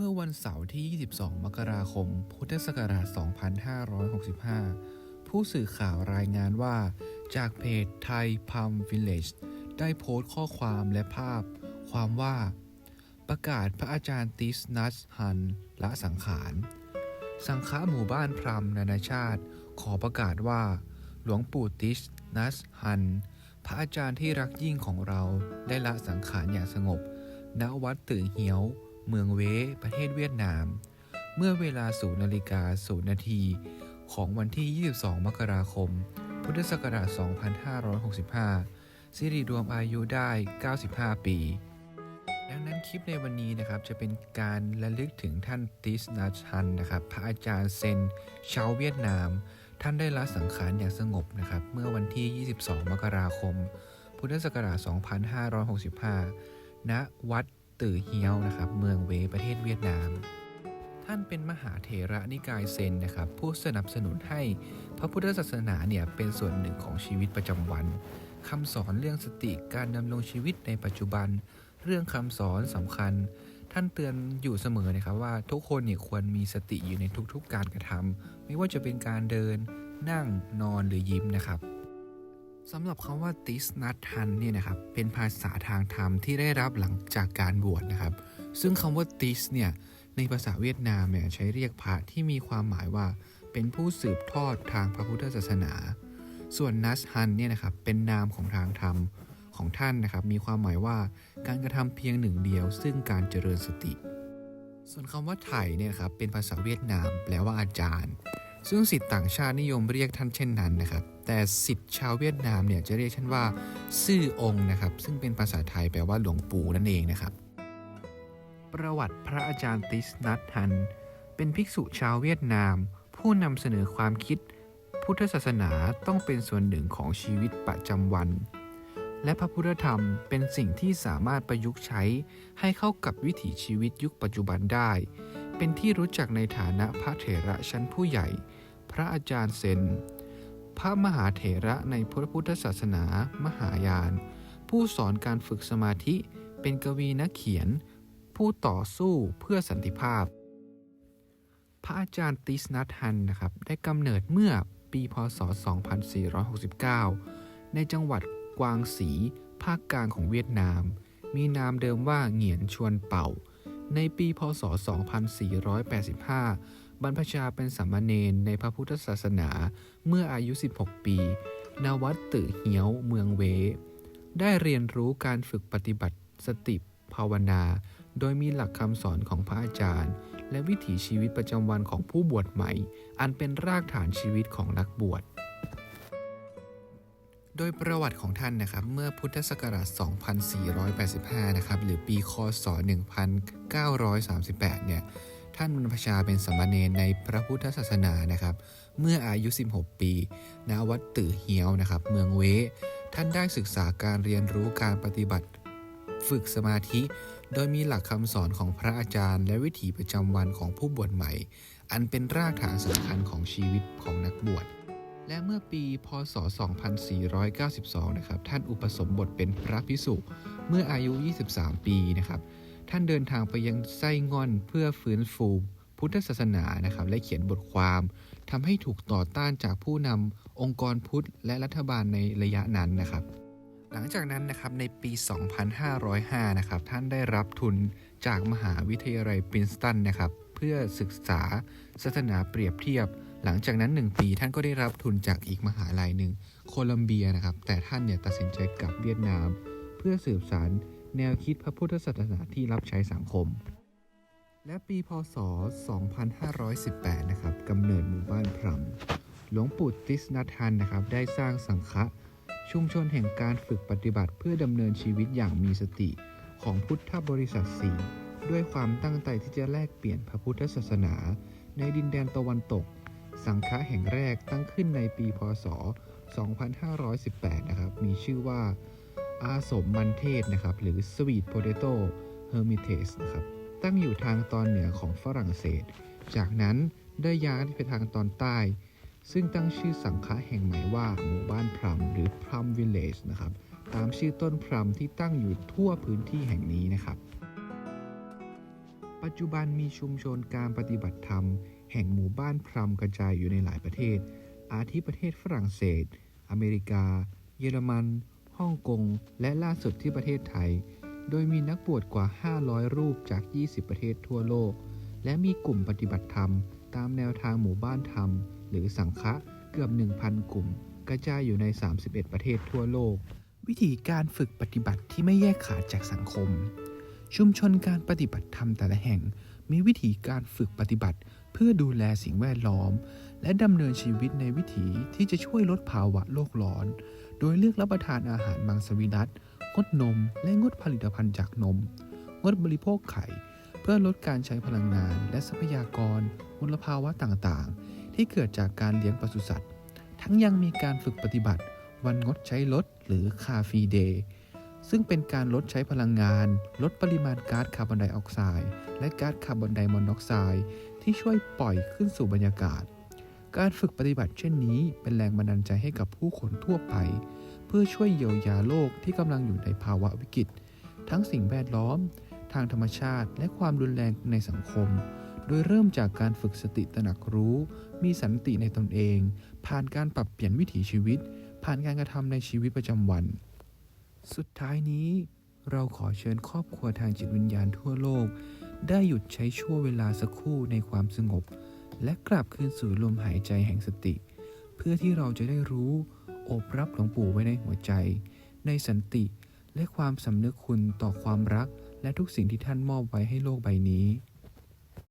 เมื่อวันเสาร์ที่ 22 มกราคม พุทธศักราช 2565 ผู้สื่อข่าวรายงานว่า จากเพจไทยพัมวิลเลจได้โพสต์ข้อความและภาพ ความว่า ประกาศพระอาจารย์ติสนัสฮันละสังขาร สังฆหมู่บ้านพรมนานาชาติ ขอประกาศว่า หลวงปู่ติสนัสฮัน พระอาจารย์ที่รักยิ่งของเราได้ละสังขารอย่างสงบ ณ วัดตื่อเหียว เมืองเวประเทศเวียดนาม เมื่อเวลา0นาฬิกา0นาทีของวันที่ 22 มกราคม พุทธศักราช 2565 สิริรวมอายุได้ 95 ปี ดังนั้นคลิปในวันนี้นะครับจะเป็นการระลึกถึงท่านติสนาชันนะครับ พระอาจารย์เซนชาวเวียดนาม ท่านได้ละสังขารอย่างสงบนะครับ เมื่อวันที่ 22 มกราคม พุทธศักราช 2565 ณ วัด ตื่อเฮียวนะครับเมืองเวประเทศเวียดนาม ท่านเป็นมหาเถระนิกายเซนนะครับผู้สนับสนุนให้พระพุทธศาสนาเนี่ยเป็นส่วนหนึ่งของชีวิตประจำวันคำสอนเรื่องสติการดำรงชีวิตในปัจจุบัน เรื่องคำสอนสำคัญ ท่านเตือนอยู่เสมอนะครับว่าทุกคนเนี่ยควรมีสติอยู่ในทุกๆการกระทำไม่ว่าจะเป็นการเดิน นั่งนอนหรือยิ้มนะครับ สำหรับคำว่าติสนัททันเนี่ยนะครับเป็นภาษาทางธรรมที่ได้รับหลังจากการบวชนะครับ ซึ่งคำว่าติสเนี่ยในภาษาเวียดนามเนี่ยใช้เรียกพระที่มีความหมายว่า เป็นผู้สืบทอดทางพระพุทธศาสนา ส่วนนัสฮันเนี่ยนะครับเป็นนามของทางธรรมของท่านนะครับ มีความหมายว่าการกระทำเพียงหนึ่งเดียว ซึ่งการเจริญสติ ส่วนคำว่าไถ่เนี่ยครับเป็นภาษาเวียดนามแปลว่าอาจารย์ ซึ่งสิทธิ์ต่างชาตินิยมเรียกท่านเช่นนั้นนะครับ แต่สิทธิ์ชาวเวียดนามเนี่ยจะเรียกท่านว่าซื่อองค์นะครับ ซึ่งเป็นภาษาไทยแปลว่าหลวงปู่นั่นเองนะครับ ประวัติพระอาจารย์ติสนัทฮัน เป็นภิกษุชาวเวียดนาม ผู้นำเสนอความคิด พุทธศาสนาต้องเป็นส่วนหนึ่งของชีวิตประจำวัน และพระพุทธธรรมเป็นสิ่งที่สามารถประยุกต์ใช้ให้เข้ากับวิถีชีวิตยุคปัจจุบันได้ เป็นที่รู้จักในฐานะพระเถระชั้นผู้ใหญ่ พระอาจารย์เซน พระมหาเถระในพระพุทธศาสนามหายาน ผู้สอนการฝึกสมาธิ เป็นกวีนักเขียน ผู้ต่อสู้เพื่อสันติภาพ พระอาจารย์ติสนัทฮันนะครับ ได้กำเนิดเมื่อปีพศ 2469 ในจังหวัดกวางสี ภาคกลางของเวียดนาม มีนามเดิมว่าเหงียนชวนเป่า ในปีพศ 2485 บรรพชาเป็นสามเณรในพระพุทธศาสนาเมื่ออายุ 16 ปี ณ วัดตื่อเหียวเมืองเว ได้เรียนรู้การฝึกปฏิบัติสติภาวนา โดยมีหลักคำสอนของพระอาจารย์ และวิถีชีวิตประจำวันของผู้บวชใหม่ อันเป็นรากฐานชีวิตของนักบวช โดยประวัติของท่านนะครับเมื่อพุทธศักราช 2485 นะครับหรือปีคศ 1938 เนี่ยท่านบรรพชาเป็นสามเณรในพระพุทธศาสนานะครับเมื่ออายุ 16 ปีณวัดตื่อเหียวนะครับเมืองเว ท่านได้ศึกษาการเรียนรู้การปฏิบัติฝึกสมาธิ โดยมีหลักคำสอนของพระอาจารย์ และวิถีประจำวันของผู้บวชใหม่ อันเป็นรากฐานสำคัญของชีวิตของนักบวช และเมื่อปีพศ 2492 นะครับ ท่านอุปสมบทเป็นพระพิสุเมื่ออายุ 23 ปีนะครับ ท่านเดินทางไปยังไส้ง่อนเพื่อฟื้นฟูพุทธศาสนานะครับ และเขียนบทความทำให้ถูกต่อต้านจากผู้นำองค์กรพุทธและรัฐบาลในระยะนั้นนะครับ หลังจากนั้นนะครับในปี 2505 นะครับ ท่านได้รับทุนจากมหาวิทยาลัยปรินสตันนะครับ เพื่อศึกษาศาสนาเปรียบเทียบ หลังจากนั้น 1 ปีท่านก็ได้รับทุนจากอีกมหาลัยหนึ่งโคลัมเบียนะครับ แต่ท่านเนี่ยตัดสินใจกลับเวียดนาม เพื่อสืบสารแนวคิดพระพุทธศาสนาที่รับใช้สังคม และปีพศ 2518 นะครับกำเนิดหมู่บ้านพรมหลวงปู่ติสนัทฮันนะครับ ได้สร้างสังฆะชุมชนแห่งการฝึกปฏิบัติเพื่อดำเนินชีวิตอย่างมีสติของพุทธบริษัทสีด้วยความตั้งใจที่จะแลกเปลี่ยนพระพุทธศาสนา ในดินแดนตะวันตก สังฆะแห่งแรกตั้งขึ้นในปีพศ 2518 นะครับ มีชื่อว่าอาสมมันเทศนะครับ หรือ Sweet Potato Hermitage นะครับ ตั้งอยู่ทางตอนเหนือของฝรั่งเศส จากนั้นได้ย้ายไปทางตอนใต้ ซึ่งตั้งชื่อสังฆะแห่งใหม่ว่าหมู่บ้านพรัมหรือพรัมวิลเลจนะครับ ตามชื่อต้นพรัมที่ตั้งอยู่ทั่วพื้นที่แห่งนี้นะครับ ปัจจุบันมีชุมชนการปฏิบัติธรรม แห่งหมู่บ้านพรำกระจายอยู่ในหลายประเทศ อาทิประเทศฝรั่งเศส อเมริกา เยอรมัน ฮ่องกง และล่าสุดที่ประเทศไทย โดยมีนักบวชกว่า 500 รูปจาก 20 ประเทศทั่วโลก และมีกลุ่มปฏิบัติธรรม ตามแนวทางหมู่บ้านธรรม หรือสังฆะเกือบ 1,000 กลุ่ม กระจายอยู่ใน 31 ประเทศทั่วโลก วิธีการฝึกปฏิบัติที่ไม่แยกขาดจากสังคม ชุมชนการปฏิบัติธรรมแต่ละแห่ง มีวิธีการฝึกปฏิบัติ เพื่อดูแลสิ่งแวดล้อม และดำเนินชีวิตในวิถีที่จะช่วยลดภาวะโลกร้อน โดยเลือกรับประทานอาหารมังสวิรัตงดนม และงดผลิตภัณฑ์จากนม งดบริโภคไข่ เพื่อลดการใช้พลังงาน และทรัพยากรมลภาวะต่างๆ ที่เกิดจากการเลี้ยงปศุสัตว์ ทั้งยังมีการฝึกปฏิบัติ วันงดใช้รถหรือคาฟีเดย์ ซึ่งเป็นการลดใช้พลังงาน ลดปริมาณก๊าซคาร์บอนไดออกไซด์และก๊าซคาร์บอนไดมอนอกไซด์ที่ช่วยปล่อยขึ้นสู่บรรยากาศ การฝึกปฏิบัติเช่นนี้เป็นแรงบันดาลใจให้กับผู้คนทั่วไป เพื่อช่วยเยียวยาโลกที่กำลังอยู่ในภาวะวิกฤต ทั้งสิ่งแวดล้อม ทางธรรมชาติ และความรุนแรงในสังคม โดยเริ่มจากการฝึกสติตระหนักรู้ มีสันติในตนเอง ผ่านการปรับเปลี่ยนวิถีชีวิต ผ่านการกระทำในชีวิตประจำวัน สุดท้ายนี้ เราขอเชิญครอบครัวทางจิตวิญญาณทั่วโลก ได้หยุดใช้ช่วเวลาสักครู่ในความสงบ และกลับคืนสู่ลมหายใจแห่งสติ เพื่อที่เราจะได้รู้โอบรับหลวงปู่ไว้ในหัวใจ ในสันติและความสำนึกคุณต่อความรัก และทุกสิ่งที่ท่านมอบไว้ให้โลกใบนี้